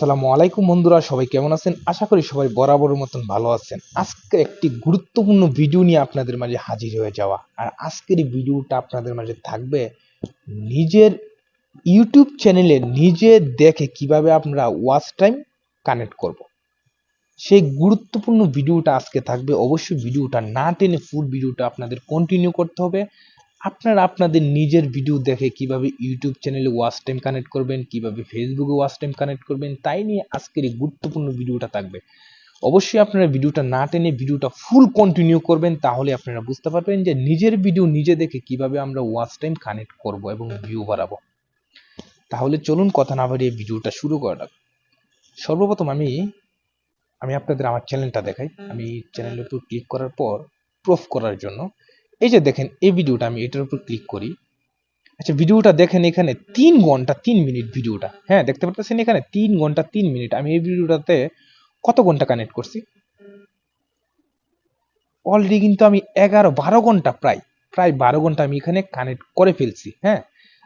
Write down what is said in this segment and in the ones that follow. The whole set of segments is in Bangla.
আসসালামু আলাইকুম বন্ধুরা, সবাই কেমন আছেন? আশা করি সবাই বরাবরের মতন ভালো আছেন। আজকে একটি গুরুত্বপূর্ণ ভিডিও নিয়ে আপনাদের মাঝে হাজির হয়ে যাওয়া। আর আজকের ভিডিওটা আপনাদের মাঝে থাকবে নিজের ইউটিউব চ্যানেলে নিজে দেখে কীভাবে আমরা ওয়াচ টাইম কানেক্ট করব। সেই গুরুত্বপূর্ণ ভিডিওটা আজকে থাকবে। অবশ্যই ভিডিওটা না টেনে ফুল ভিডিওটা আপনাদের কন্টিনিউ করতে হবে। আপনারা আপনাদের নিজের ভিডিও দেখে কীভাবে ইউটিউব চ্যানেলে ওয়াচ টাইম কানেক্ট করবেন, কীভাবে ফেসবুকে ওয়াচ টাইম কানেক্ট করবেন, তাই নিয়ে আজকের এই গুরুত্বপূর্ণ ভিডিওটা থাকবে। অবশ্যই আপনারা ভিডিওটা না টেনে ভিডিওটা ফুল কন্টিনিউ করবেন, তাহলে আপনারা বুঝতে পারবেন যে নিজের ভিডিও নিজে দেখে কীভাবে আমরা ওয়াচ টাইম কানেক্ট করব এবং ভিউ বাড়াবো। তাহলে চলুন কথা না বাড়িয়ে ভিডিওটা শুরু করা যাক। সর্বপ্রথম আমি আমি আপনাদের আমার চ্যানেলটা দেখাই। আমি চ্যানেলের উপর ক্লিক করার পর প্রুফ করার জন্য এই যে দেখেন, এই ভিডিওটা আমি এটার উপর ক্লিক করি। আচ্ছা ভিডিওটা দেখেন এখানে তিন ঘণ্টা তিন মিনিট ভিডিওটা। হ্যাঁ দেখতে পাচ্ছেন এখানে তিন ঘণ্টা তিন মিনিট। আমি এই ভিডিওটাতে কত ঘণ্টা কানেক্ট করছি? অলরেডি কিন্তু আমি এগারো, বারো ঘণ্টা প্রায় প্রায় বারো ঘণ্টা আমি এখানে কানেক্ট করে ফেলছি। হ্যাঁ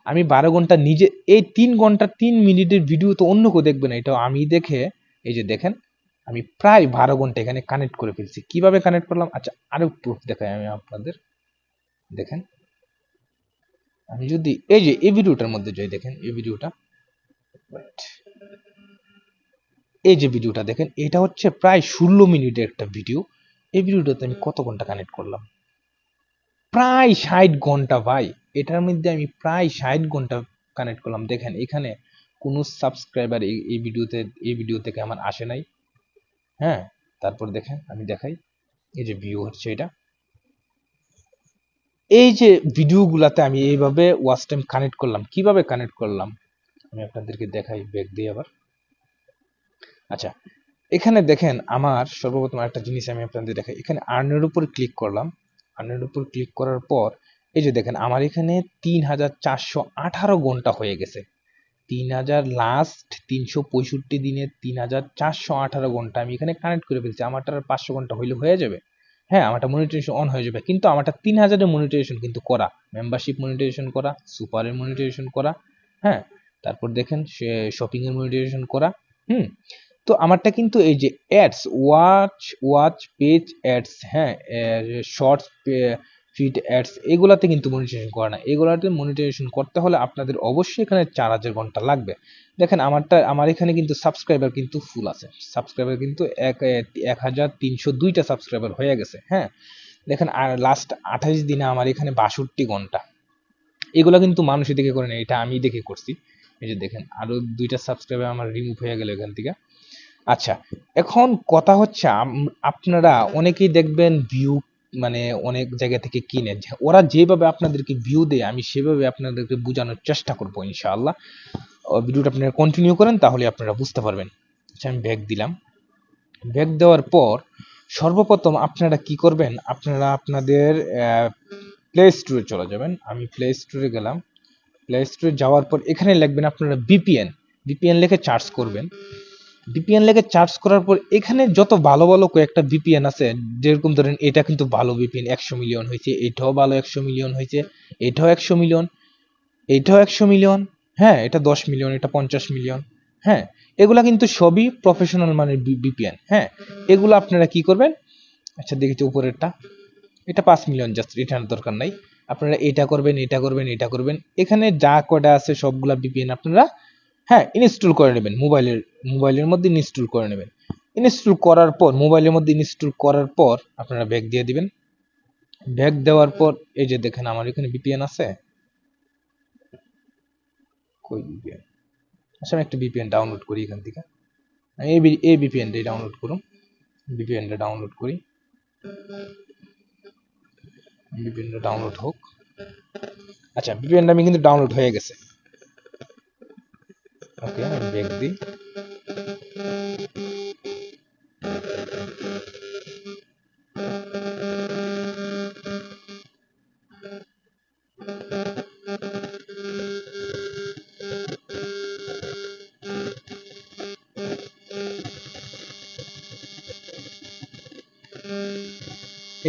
আমি বারো ঘণ্টা নিজে, এই তিন ঘণ্টা তিন মিনিটের ভিডিও তো অন্য কেউ দেখবে না। এটা আমি দেখে, এই যে দেখেন, আমি প্রায় বারো ঘণ্টা এখানে কানেক্ট করে ফেলছি। কীভাবে কানেক্ট করলাম? আচ্ছা আরও প্রুফ দেখাই আমি আপনাদের। দেখেন। আমি যদি এই যে এই ভিডিওটার মধ্যে যাই দেখেন, এই ভিডিওটা এই যে ভিডিওটা দেখেন, এটা হচ্ছে প্রায় ষোলো মিনিটের একটা ভিডিও। এই ভিডিওটাতে আমি কত ঘণ্টা কানেক্ট করলাম? প্রায় ষাট ঘণ্টা ভাই। এটার মধ্যে আমি প্রায় ষাট ঘণ্টা কানেক্ট করলাম। দেখেন, এখানে কোনো সাবস্ক্রাইবার এই ভিডিওতে, এই ভিডিও থেকে আমার আসে নাই। হ্যাঁ তারপর দেখেন, আমি দেখাই। এই যে ভিউ হচ্ছে এটা। এই যে ভিডিওগুলাতে আমি এইভাবে ওয়াচ টাইম কানেক্ট করলাম, কীভাবে কানেক্ট করলাম? আমি আপনাদেরকে দেখাই ব্যাক দিয়ে আবার। আচ্ছা এখানে দেখেন আমার সর্বপ্রথম একটা জিনিস আমি আপনাদের দেখাই। এখানে আর্নের উপর ক্লিক করলাম। আর্নের উপর ক্লিক করার পর, এই যে দেখেন, আমার এখানে তিন হাজার চারশো আঠারো ঘণ্টা হয়ে গেছে। তিন হাজার লাস্ট তিনশো পঁয়ষট্টি দিনে তিন হাজার চারশো আঠারো ঘণ্টা আমি এখানে কানেক্ট করে ফেলছি। আমারটা আর পাঁচশো ঘণ্টা হইলে হয়ে যাবে। হ্যাঁ আমারটা মনিটাইজেশন অন হয়ে যাবে। কিন্তু আমারটা তিন হাজারের মনিটাইজেশন কিন্তু করা। মেম্বারশিপ মনিটাইজেশন করা সুপারের মনিটাইজেশন করা হ্যাঁ। তারপর দেখেন, সে শপিংয়ের মনিটাইজেশন করা, হুম। তো আমারটা কিন্তু এই যে ads watch watch page ads হ্যাঁ শর্টস ফিড অ্যাডস এগুলাতে কিন্তু মনিটাইজেশন করে না। এগুলাতে মনিটাইজেশন করতে হলে আপনাদের অবশ্যই এখানে চার হাজার ঘণ্টা লাগবে। দেখেন, আমারটা, আমার এখানে কিন্তু সাবস্ক্রাইবার কিন্তু ফুল আছে। সাবস্ক্রাইবার কিন্তু এক এক হাজার তিনশো দুইটা সাবস্ক্রাইবার হয়ে গেছে হ্যাঁ? দেখেন, আর লাস্ট আঠাইশ দিনে আমার এখানে বাষট্টি ঘণ্টা। এগুলো কিন্তু মানুষ দেখে করে না এটা আমি দেখে করছি। এই যে দেখেন আরও দুইটা সাবস্ক্রাইবার আমার রিমুভ হয়ে গেল এখান থেকে। আচ্ছা এখন কথা হচ্ছে আপনারা অনেকেই দেখবেন ভিউ মানে অনেক জায়গা থেকে কিনে ওরা যেভাবে আপনাদেরকে ভিউ দেয়, আমি সেভাবে আপনাদেরকে বোঝানোর চেষ্টা করব ইনশাআল্লাহ। ভিডিওটা আপনারা কন্টিনিউ করেন, তাহলে আপনারা বুঝতে পারবেন। আচ্ছা আমি ব্যাগ দিলাম। ব্যাগ দেওয়ার পর সর্বপ্রথম আপনারা কি করবেন? আপনারা আপনাদের প্লে স্টোরে চলে যাবেন। আমি প্লে স্টোরে গেলাম। প্লে স্টোরে যাওয়ার পর এখানে লিখবেন আপনারা বিপিএন বিপিএন লিখে চার্জ করবেন। বিপিএন লেগে চার্জ করার পর এখানে যত ভালো ভালো কয়েকটা বিপিএন আছে, যেরকম ধরেন এটা কিন্তু ভালো বিপিএন একশো মিলিয়ন হয়েছে, এটাও ভালো একশো মিলিয়ন হয়েছে, এটাও একশো মিলিয়ন এটাও একশো মিলিয়ন হ্যাঁ এটা দশ মিলিয়ন এটা পঞ্চাশ মিলিয়ন হ্যাঁ এগুলা কিন্তু সবই প্রফেশনাল মানের বিপিএন হ্যাঁ এগুলো আপনারা কি করবেন? আচ্ছা দেখেছি উপরেরটা, এটা পাঁচ মিলিয়ন জাস্ট এটার দরকার নাই, আপনারা এটা করবেন এটা করবেন এটা করবেন, এখানে যা কটা আছে সবগুলা বিপিএন আপনারা হ্যাঁ ইনস্টল করে নেবেন মোবাইলের মোবাইলের মধ্যে ইনস্টল করে নেবেন। ইনস্টল করার পর মোবাইলের মধ্যে ইনস্টল করার পর আপনারা ব্যাগ দিয়ে দিবেন। ব্যাগ দেওয়ার পর, এই যে দেখেন আমার এখানে বিপিএন আছে। কই বিপিএন আচ্ছা আমি একটা বিপিএন ডাউনলোড করি এখান থেকে। এই এই বিপিএনটাই ডাউনলোড করুন। বিপিএনটা ডাউনলোড করি। বিপিএনটা ডাউনলোড হোক। আচ্ছা বিপিএনটা আমি কিন্তু ডাউনলোড হয়ে গেছে। ওকে আমি ব্যাক দিই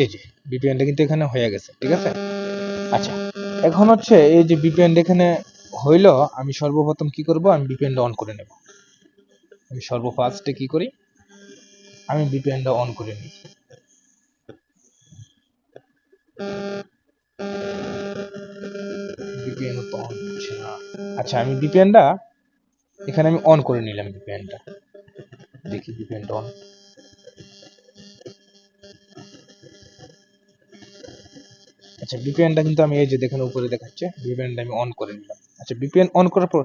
এই যে বিপিএনটা কিন্তু এখানে হয়ে গেছে, ঠিক আছে? আচ্ছা এখন হচ্ছে এই যে বিপিএন এখানে হইল, আমি সর্বপ্রথম কি করব? আমি ভিপিএনটা অন করে নেব। আমি সর্বফার্স্টে কি করি? আমি ভিপিএনটা অন করে নিই। তো অন হচ্ছে না। আচ্ছা আমি ভিপিএনটা এখানে আমি অন করে নিলাম ভিপিএনটা দেখি ভিপিএনটা অন আচ্ছা ভিপিএনটা কিন্তু আমি এই যে দেখেন উপরে দেখাচ্ছে ভিপিএনটা আমি অন করে নিলাম। আচ্ছা ভিপিএন অন করার পর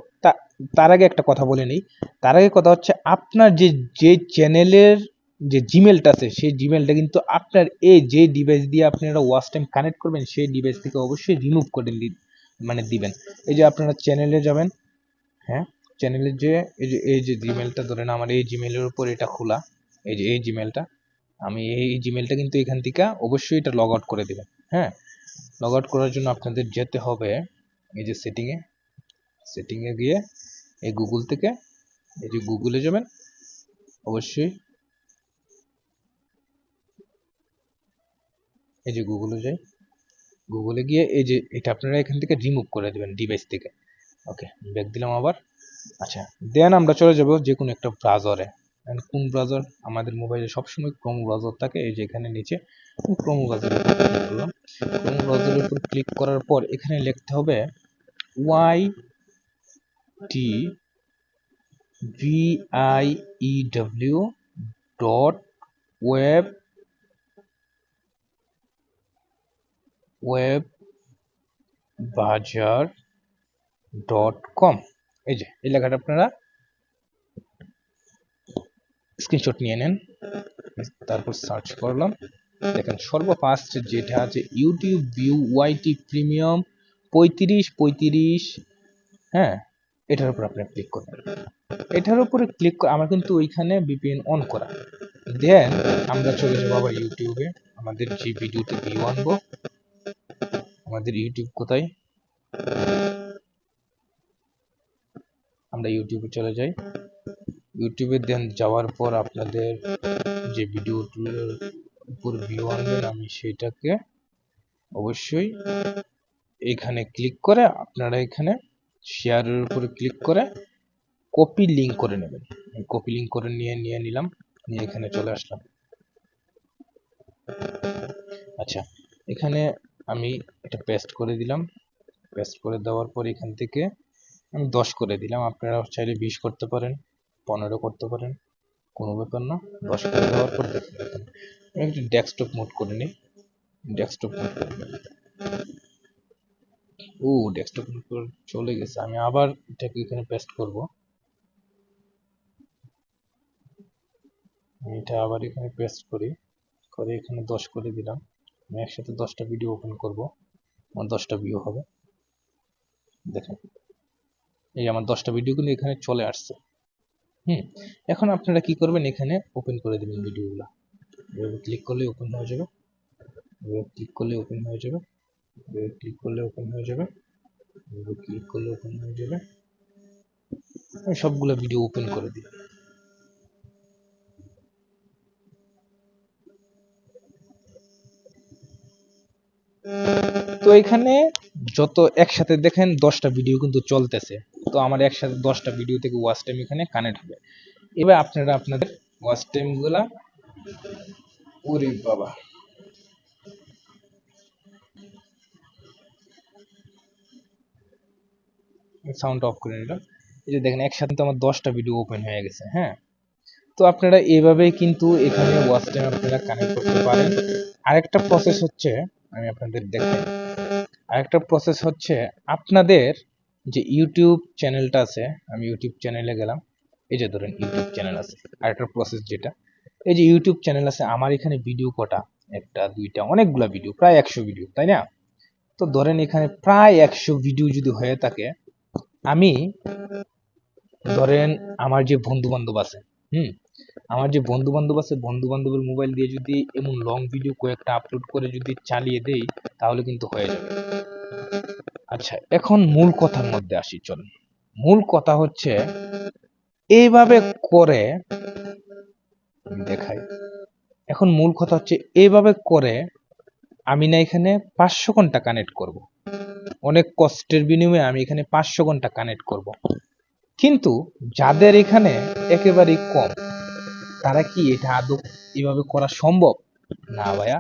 তার আগে একটা কথা বলে নিই। তার আগে কথা হচ্ছে, আপনার যে যে চ্যানেলের যে জিমেলটা আছে, সেই জিমেলটা কিন্তু আপনার এই যে ডিভাইস দিয়ে আপনি আপনারা ওয়াচ টাইম কানেক্ট করবেন, সেই ডিভাইস থেকে অবশ্যই রিমুভ করে মানে দিবেন। এই যে আপনারা চ্যানেলে যাবেন হ্যাঁ? চ্যানেলের যে, এই যে এই যে জিমেলটা ধরেন, আমার এই জিমেলের উপর এটা খোলা, এই যে, এই জিমেলটা আমি এই জিমেলটা কিন্তু এখান থেকে অবশ্যই এটা লগ আউট করে দিবেন হ্যাঁ? লগ আউট করার জন্য আপনাদের যেতে হবে, এই যে সেটিংয়ে সেটিংয়ে গিয়ে এই গুগল থেকে এই যে গুগলে যাবেন। অবশ্যই এই যে গুগলে যাই। গুগলে গিয়ে এই যে এটা আপনারা এখান থেকে রিমুভ করে দেবেন ডিভাইস থেকে। ওকে ব্যাক দিলাম আবার। আচ্ছা দেন আমরা চলে যাব যে কোনো একটা ব্রাউজারে কোন ব্রাউজার আমাদের মোবাইলে সবসময় ক্রোম ব্রাউজার থাকে, এই যে এখানে নিচে। ক্রোম ক্লিক ক্রোম ব্রাউজারের উপর ক্লিক করার পর এখানে লিখতে হবে Y T V I E W dot web web bazar dot com এই যে, এই লেখাটা আপনারা স্ক্রিনশট নিয়ে নেন, তারপর সার্চ করলাম। দেখেন সর্বফার্স্ট যেটা আছে ইউটিউব ভিউ ওয়াইটি প্রিমিয়াম পঁয়ত্রিশ পঁয়ত্রিশ হ্যাঁ এটার উপর আপনি ক্লিক করবেন। এটার উপরে ক্লিক করে আমার কিন্তু ওইখানে ভিপিএন অন করা। দেন আমরা চলে যাব আবার ইউটিউবে আমাদের যে ভিডিওতে ভিউ আনব। আমাদের ইউটিউব কোথায়? আমরা ইউটিউবে চলে যাই। ইউটিউবে দেন যাওয়ার পর আপনাদের যে ভিডিওটির উপর ভিউ আনবেন, আমি সেটাকে অবশ্যই এখানে ক্লিক করে আপনারা এখানে শেয়ারের উপরে ক্লিক করে কপি লিঙ্ক করে নেবেন। কপি লিঙ্ক করে নিয়ে নিয়ে নিলাম, নিয়ে এখানে চলে আসলাম। আচ্ছা এখানে আমি এটা পেস্ট করে দিলাম। পেস্ট করে দেওয়ার পর এখান থেকে আমি দশ করে দিলাম। আপনারা চাইলে বিশ করতে পারেন, পনেরো করতে পারেন, কোনো ব্যাপার না। দশ করে দেওয়ার পর আমি একটু ডেস্কটপ মোড করে নিই। ডেস্কটপ মোড করে নিই। ও ডেস্কটপ চলে গেছে। আমি আবার এটাকে এখানে পেস্ট করব। এটা আবার এখানে পেস্ট করি। করে এখানে দশ করে দিলাম। আমি একসাথে দশটা ভিডিও ওপেন করব। আমার দশটা ভিউ হবে। দেখেন। এই আমার দশটা ভিডিও কিন্তু এখানে চলে আসছে। হুম, এখন আপনারা কি করবেন? এখানে ওপেন করে দেবেন ভিডিওগুলো ক্লিক করলে ওপেন হয়ে যাবে। ক্লিক করলে ওপেন হয়ে যাবে। ক্লিক করলে ওপেন হয়ে যাবে। ক্লিক করলে ওপেন হয়ে যাবে। আমি সবগুলো ভিডিও ওপেন করে দিই। তো এখানে যত একসাথে দেখেন দশটা ভিডিও কিন্তু চলতেছে। তো আমার একসাথে দশটা ভিডিও থেকে ওয়াচ টাইম এখানে কানেক্ট হবে। এবার আপনারা আপনাদের ওয়াচ টাইমগুলা ওরে বাবা। সাউন্ড অফ করে নিলাম। এই যে দেখেন, একসাথে আমার দশটা ভিডিও ওপেন হয়ে গেছে হ্যাঁ? তো আপনারা এভাবেই কিন্তু এখানে ওয়াচ টাইম আপনারা কানেক্ট করতে পারেন। আরেকটা প্রসেস হচ্ছে, আমি আপনাদের দেখাই। আরেকটা প্রসেস হচ্ছে, আপনাদের যে ইউটিউব চ্যানেলটা আছে, আমি ইউটিউব চ্যানেলে গেলাম। এই যে ধরেন ইউটিউব চ্যানেল আছে। আরেকটা প্রসেস যেটা, এই যে ইউটিউব চ্যানেল আছে, আমার এখানে ভিডিও কটা? একটা, দুইটা, অনেকগুলা ভিডিও প্রায় একশো ভিডিও তাই না? তো ধরেন এখানে প্রায় একশো ভিডিও যদি হয়ে থাকে আমি, ধরেন আমার যে বন্ধু বান্ধব আছে, হুম? আমার যে বন্ধু বান্ধব আছে বন্ধু বান্ধবের মোবাইল দিয়ে যদি এমন লং ভিডিও কয়েকটা আপলোড করে যদি চালিয়ে দেই, তাহলে কিন্তু হয়ে যাবে। আচ্ছা এখন মূল কথার মধ্যে আসি, চলুন। মূল কথা হচ্ছে, এইভাবে করে দেখাই। এখন মূল কথা হচ্ছে, এইভাবে করে আমি না এখানে পাঁচশো ঘণ্টা কানেক্ট করব। অনেক কষ্টের বিনিময়ে আমি এখানে পাঁচশো ঘণ্টা কানেক্ট করব। কিন্তু যাদের এখানে একেবারেই কম, তারা কি এটা আদৌ এভাবে করা সম্ভব? না ভাইয়া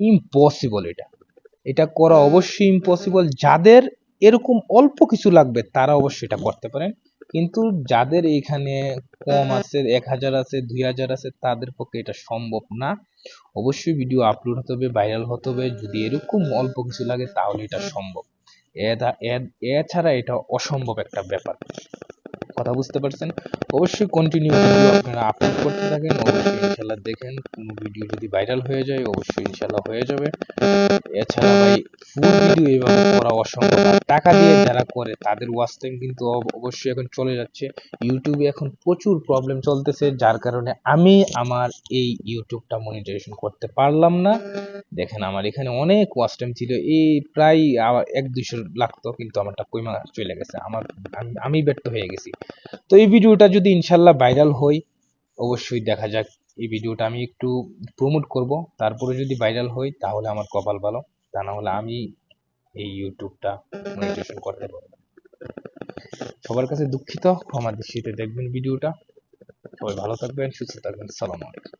ইম্পসিবল এটা। এটা করা অবশ্যই ইম্পসিবল যাদের এরকম অল্প কিছু লাগবে, তারা অবশ্যই এটা করতে পারেন। কিন্তু যাদের এখানে কম আছে, এক হাজার আছে, দুই হাজার আছে, তাদের পক্ষে এটা সম্ভব না। অবশ্যই ভিডিও আপলোড হতে হবে ভাইরাল হতে হবে। যদি এরকম অল্প কিছু লাগে, তাহলে এটা সম্ভব। এ- এছাড়া এটা অসম্ভব একটা ব্যাপার। কথা বুঝতে পারছেন? অবশ্যই কন্টিনিউ ভিডিও আপনারা আপলোড করতে থাকেন। অবশ্যই ইনশাল্লাহ দেখেন, কোনো ভিডিও যদি ভাইরাল হয়ে যায়, অবশ্যই ইনশাল্লাহ হয়ে যাবে। এছাড়া ভাই ফুল ভিডিও এইভাবে করা অসম্ভব। টাকা দিয়ে যারা করে, তাদের ওয়াচ টাইম কিন্তু অবশ্যই এখন চলে যাচ্ছে। ইউটিউবে এখন প্রচুর প্রবলেম চলতেছে, যার কারণে আমি আমার এই ইউটিউবটা মনিটাইজেশন করতে পারলাম না। দেখেন, আমার এখানে অনেক ওয়াচ টাইম ছিল। এই প্রায় এক দুইশো লাগতো, কিন্তু আমারটা কইমা চলে গেছে। আমার আমি- আমি ব্যর্থ হয়ে গেছি। তো এই ভিডিওটা যদি ইনশাল্লাহ ভাইরাল হয়, অবশ্যই দেখা যাক। এই ভিডিওটা আমি একটু প্রমোট করব। তারপরে যদি ভাইরাল হয়, তাহলে আমার কপাল ভালো। তা না হলে আমি এই ইউটিউবটা মনিটাইজেশন করতে পারব। সবার কাছে দুঃখিত। ক্ষমা দৃষ্টিতে দেখবেন ভিডিওটা। সবাই ভালো থাকবেন, সুস্থ থাকবেন। সালাম আলাইকুম।